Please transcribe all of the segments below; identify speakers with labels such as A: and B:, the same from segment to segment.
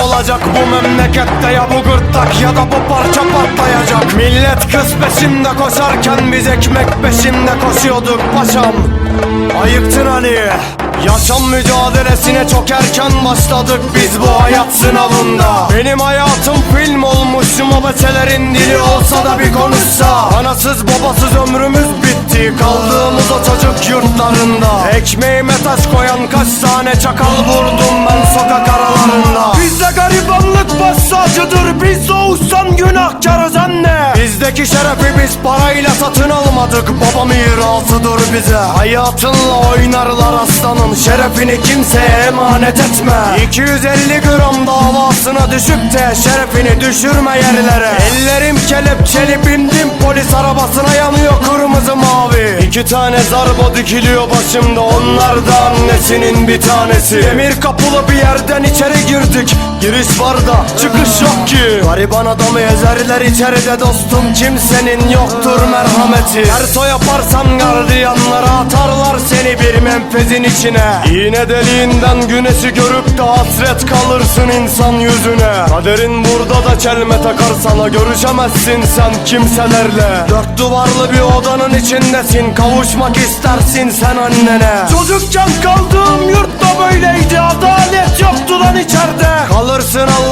A: olacak bu memlekette ya bu gırtlak ya da bu parça patlayacak. Millet kız peşinde koşarken biz ekmek peşinde koşuyorduk paşam. Ayıktın hani Yaşam mücadelesine çok erken başladık biz bu hayat sınavında. Benim hayatım film olmuş mobeselerin dili olsa da bir konuşsa. Anasız babasız ömrümüz bitti kaldığımız o çocuk yurtlarında. Ekmeğime taş koyan kaç tane çakal vurdum ben sokak aralarında. Garibanlık tacıdır biz doğuştan günahkarız anne Bizdeki şerefi biz parayla satın almadık. Baba mirasıdır bize. Hayatınla oynarlar aslanım. Şerefini kimseye emanet etme. 250 gram davasına düşüp de şerefini düşürme yerlere. Ellerim kelepçeli bindim polis arabasına yanıyor kırmızı mavi. İki tane zarba dikiliyor başımda. Onlar da annesinin bir tanesi. Demir kapılı bir yerden içeri girdik. Giriş var da çıkış yok ki. Gariban adamı ezerler içeride dostum. Kimsenin yoktur merhameti. Ters o yaparsan gardiyanlara atarlar seni bir menfezin içine. İğne deliğinden güneşi görüp de hasret kalırsın insan yüzüne. Kaderin burada da çelme takar sana. Görüşemezsin sen kimselerle. Dört duvarlı bir odanın içindesin. Kavuşmak istersin sen annene. Çocukken kaldığım Kalırsın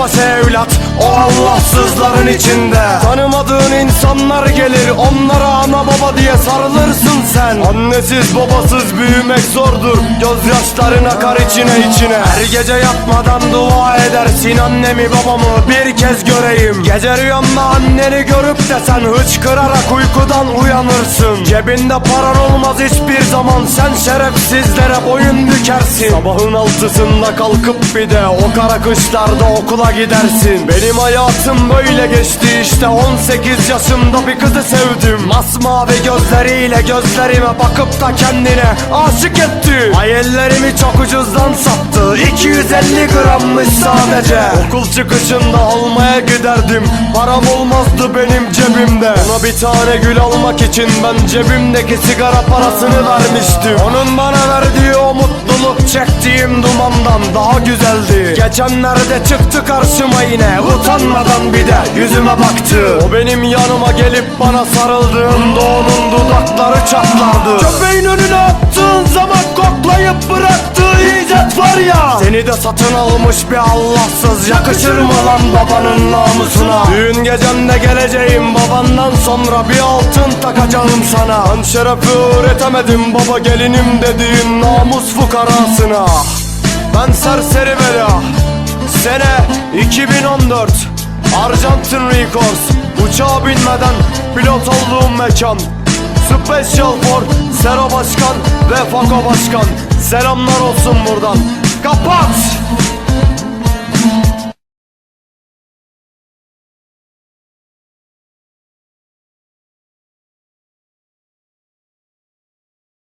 A: Başa evlat o Allahsızların içinde. Tanımadığın insanlar gelir onlara ana baba diye sarılırsın sen. Annesiz babasız büyümek zordur Gözyaşların akar içine içine. Her gece yatmadan dua edersin annemi babamı bir kez göreyim. Gece rüyamda anneni görüp de sen hıçkırarak uykudan uyanırsın. Cebinde paran olmaz hiçbir zaman sen şerefsizlere boyun bükersin. Sabahın altısında kalkıp bir de o kara kışlarda okula gidersin. Benim hayatım böyle geçti işte. 18 yaşımda bir kızı sevdim. Masmavi gözleriyle gözlerime bakıp da kendine aşık etti. Hayallerimi çok ucuzdan sattı. 250 grammış sadece. Okul çıkışında almaya giderdim. Param olmazdı benim cebimde. Ona bir tane gül almak için ben cebimdeki sigara parasını vermiştim. Onun bana verdiği o mutluluk çektiğim dumandan daha güzeldi. Geçenlerde çıktı karşıma yine utanmadan bir de yüzüme baktı. O benim yanıma gelip bana sarıldığında onun dudakları çatlardı. Köpeğin önüne attığın zaman koklayıp bıraktığı icat var ya Seni de satın almış bir Allahsız yakışır mı lan babanın namusuna? Düğün gecemde geleceğim babandan sonra bir altın takacağım sana. Ben şerefi öğretemedim baba gelinim dediğin namus fukarasına. Ben serseri bela Sene 2014 Arjantin Records Uçağa binmeden pilot olduğum mekan. Special for Sero Başkan ve Fako Başkan. Selamlar olsun buradan Calpops!